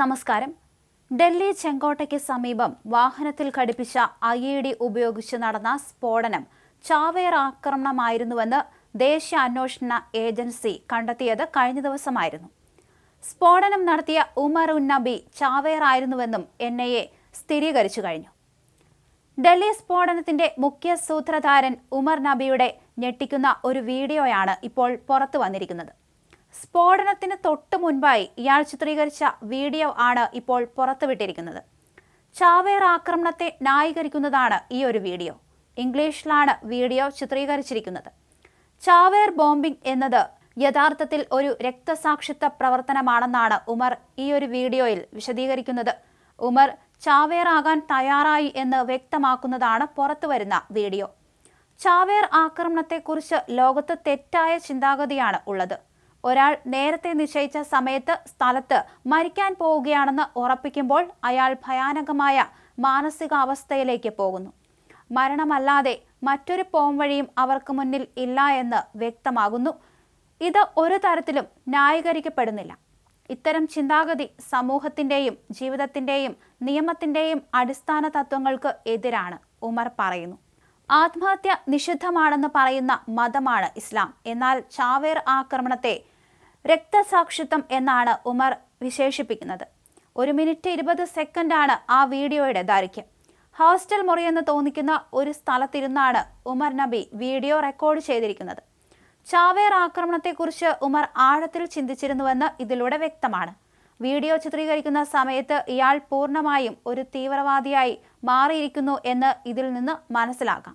നമസ്കാരം. ഡൽഹി ചെങ്കോട്ടയ്ക്ക് സമീപം വാഹനത്തിൽ ഘടിപ്പിച്ച ഐ ഇ ഡി ഉപയോഗിച്ച് നടന്ന സ്ഫോടനം ചാവേർ ആക്രമണമായിരുന്നുവെന്ന് ദേശീയ അന്വേഷണ ഏജൻസി കണ്ടെത്തിയത് കഴിഞ്ഞ ദിവസമായിരുന്നു. സ്ഫോടനം നടത്തിയ ഉമർ ഉന്നബി ചാവേറായിരുന്നുവെന്നും എൻ ഐ എ സ്ഥിരീകരിച്ചു കഴിഞ്ഞു. ഡൽഹി സ്ഫോടനത്തിന്റെ മുഖ്യ സൂത്രധാരൻ ഉമർ നബിയുടെ ഞെട്ടിക്കുന്ന ഒരു വീഡിയോയാണ് ഇപ്പോൾ പുറത്തു വന്നിരിക്കുന്നത്. സ്ഫോടനത്തിന് തൊട്ട് മുൻപായി ഇയാൾ ചിത്രീകരിച്ച വീഡിയോ ആണ് ഇപ്പോൾ പുറത്തുവിട്ടിരിക്കുന്നത്. ചാവേർ ആക്രമണത്തെ ന്യായീകരിക്കുന്നതാണ് ഈ ഒരു വീഡിയോ. ഇംഗ്ലീഷിലാണ് വീഡിയോ ചിത്രീകരിച്ചിരിക്കുന്നത്. ചാവേർ ബോംബിംഗ് എന്നത് യഥാർത്ഥത്തിൽ ഒരു രക്തസാക്ഷിത്വ പ്രവർത്തനമാണെന്നാണ് ഉമർ ഈ ഒരു വീഡിയോയിൽ വിശദീകരിക്കുന്നത്. ഉമർ ചാവേർ ആകാൻ തയ്യാറായി എന്ന് വ്യക്തമാക്കുന്നതാണ് പുറത്തുവരുന്ന വീഡിയോ. ചാവേർ ആക്രമണത്തെക്കുറിച്ച് ലോകത്ത് തെറ്റായ ചിന്താഗതിയാണ് ഉള്ളത്. ഒരാൾ നേരത്തെ നിശ്ചയിച്ച സമയത്ത് സ്ഥലത്ത് മരിക്കാൻ പോവുകയാണെന്ന് ഉറപ്പിക്കുമ്പോൾ അയാൾ ഭയാനകമായ മാനസികാവസ്ഥയിലേക്ക് പോകുന്നു. മരണമല്ലാതെ മറ്റൊരു പോംവഴിയും അവർക്ക് മുന്നിൽ ഇല്ല എന്ന് വ്യക്തമാകുന്നു. ഇത് ഒരു തരത്തിലും ന്യായീകരിക്കപ്പെടുന്നില്ല. ഇത്തരം ചിന്താഗതി സമൂഹത്തിന്റെയും ജീവിതത്തിന്റെയും നിയമത്തിന്റെയും അടിസ്ഥാന തത്വങ്ങൾക്ക് എതിരാണ് ഉമർ പറയുന്നു. ആത്മഹത്യ നിഷിദ്ധമാണെന്ന് പറയുന്ന മതമാണ് ഇസ്ലാം. എന്നാൽ ചാവേർ ആക്രമണത്തെ രക്തസാക്ഷിത്വം എന്നാണ് ഉമർ വിശേഷിപ്പിക്കുന്നത്. ഒരു മിനിറ്റ് ഇരുപത് സെക്കൻഡാണ് ആ വീഡിയോയുടെ ദൈർഘ്യം. ഹോസ്റ്റൽ മുറിയെന്ന് തോന്നിക്കുന്ന ഒരു സ്ഥലത്തിരുന്നാണ് ഉമർ നബി വീഡിയോ റെക്കോർഡ് ചെയ്തിരിക്കുന്നത്. ചാവേർ ആക്രമണത്തെക്കുറിച്ച് ഉമർ ആഴത്തിൽ ചിന്തിച്ചിരുന്നുവെന്ന് ഇതിലൂടെ വ്യക്തമാണ്. വീഡിയോ ചിത്രീകരിക്കുന്ന സമയത്ത് ഇയാൾ പൂർണമായും ഒരു തീവ്രവാദിയായി മാറിയിരിക്കുന്നു എന്ന് ഇതിൽ നിന്ന് മനസ്സിലാക്കാം.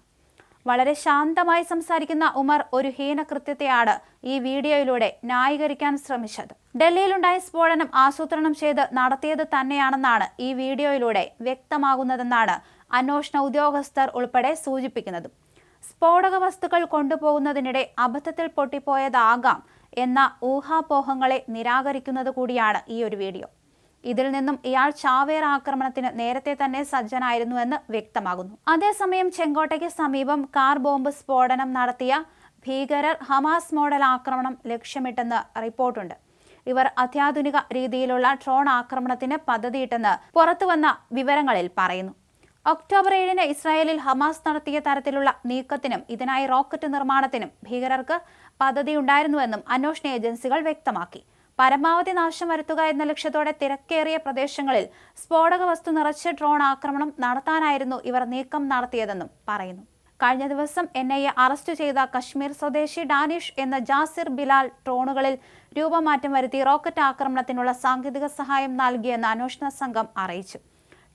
വളരെ ശാന്തമായി സംസാരിക്കുന്ന ഉമർ ഒരു ഹീനകൃത്യത്തെയാണ് ഈ വീഡിയോയിലൂടെ ന്യായീകരിക്കാൻ ശ്രമിച്ചത്. ഡൽഹിയിലുണ്ടായ സ്ഫോടനം ആസൂത്രണം ചെയ്ത് നടത്തിയത് തന്നെയാണെന്നാണ് ഈ വീഡിയോയിലൂടെ വ്യക്തമാകുന്നതെന്നാണ് അന്വേഷണ ഉദ്യോഗസ്ഥർ ഉൾപ്പെടെ സൂചിപ്പിക്കുന്നത്. സ്ഫോടക വസ്തുക്കൾ കൊണ്ടുപോകുന്നതിനിടെ അബദ്ധത്തിൽ പൊട്ടിപ്പോയതാകാം എന്ന ഊഹാപോഹങ്ങളെ നിരാകരിക്കുന്നത് കൂടിയാണ് ഈ ഒരു വീഡിയോ. ഇതിൽ നിന്നും ഇയാൾ ചാവേർ ആക്രമണത്തിന് നേരത്തെ തന്നെ സജ്ജനായിരുന്നുവെന്ന് വ്യക്തമാകുന്നു. അതേസമയം ചെങ്കോട്ടയ്ക്ക് സമീപം കാർ ബോംബ് സ്ഫോടനം നടത്തിയ ഭീകരർ ഹമാസ് മോഡൽ ആക്രമണം ലക്ഷ്യമിട്ടെന്ന് റിപ്പോർട്ടുണ്ട്. ഇവർ അത്യാധുനിക രീതിയിലുള്ള ഡ്രോൺ ആക്രമണത്തിന് പദ്ധതിയിട്ടെന്ന് പുറത്തുവന്ന വിവരങ്ങളിൽ പറയുന്നു. ഒക്ടോബർ ഏഴിന് ഇസ്രായേലിൽ ഹമാസ് നടത്തിയ തരത്തിലുള്ള നീക്കത്തിനും ഇതിനായി റോക്കറ്റ് നിർമ്മാണത്തിനും ഭീകരർക്ക് പദ്ധതിയുണ്ടായിരുന്നുവെന്നും അന്വേഷണ ഏജൻസികൾ വ്യക്തമാക്കി. പരമാവധി നാശം വരുത്തുക എന്ന ലക്ഷ്യത്തോടെ തിരക്കേറിയ പ്രദേശങ്ങളിൽ സ്ഫോടക വസ്തു നിറച്ച് ഡ്രോൺ ആക്രമണം നടത്താനായിരുന്നു ഇവർ നീക്കം നടത്തിയതെന്നും പറയുന്നു. കഴിഞ്ഞ ദിവസം എൻ ഐ എ അറസ്റ്റ് ചെയ്ത കശ്മീർ സ്വദേശി ഡാനിഷ് എന്ന ജാസിർ ബിലാൽ ഡ്രോണുകളിൽ രൂപമാറ്റം വരുത്തി റോക്കറ്റ് ആക്രമണത്തിനുള്ള സാങ്കേതിക സഹായം നൽകിയെന്ന് അന്വേഷണ സംഘം അറിയിച്ചു.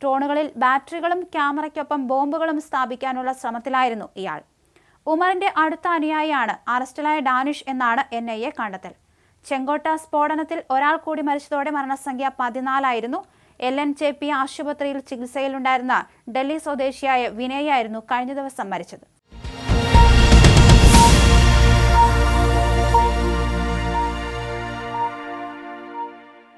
ഡ്രോണുകളിൽ ബാറ്ററികളും ക്യാമറയ്ക്കൊപ്പം ബോംബുകളും സ്ഥാപിക്കാനുള്ള ശ്രമത്തിലായിരുന്നു ഇയാൾ. ഉമറിന്റെ അടുത്ത അനുയായിയാണ് അറസ്റ്റിലായ ഡാനിഷ് എന്നാണ് എൻ ഐ എ കണ്ടെത്തൽ. ചെങ്കോട്ട സ്ഫോടനത്തിൽ ഒരാൾ കൂടി മരിച്ചതോടെ മരണസംഖ്യ പതിനാലായിരുന്നു. എൽ എൻ ജെ പി ആശുപത്രിയിൽ ചികിത്സയിലുണ്ടായിരുന്ന ഡൽഹി സ്വദേശിയായ വിനയായിരുന്നു കഴിഞ്ഞ ദിവസം മരിച്ചത്.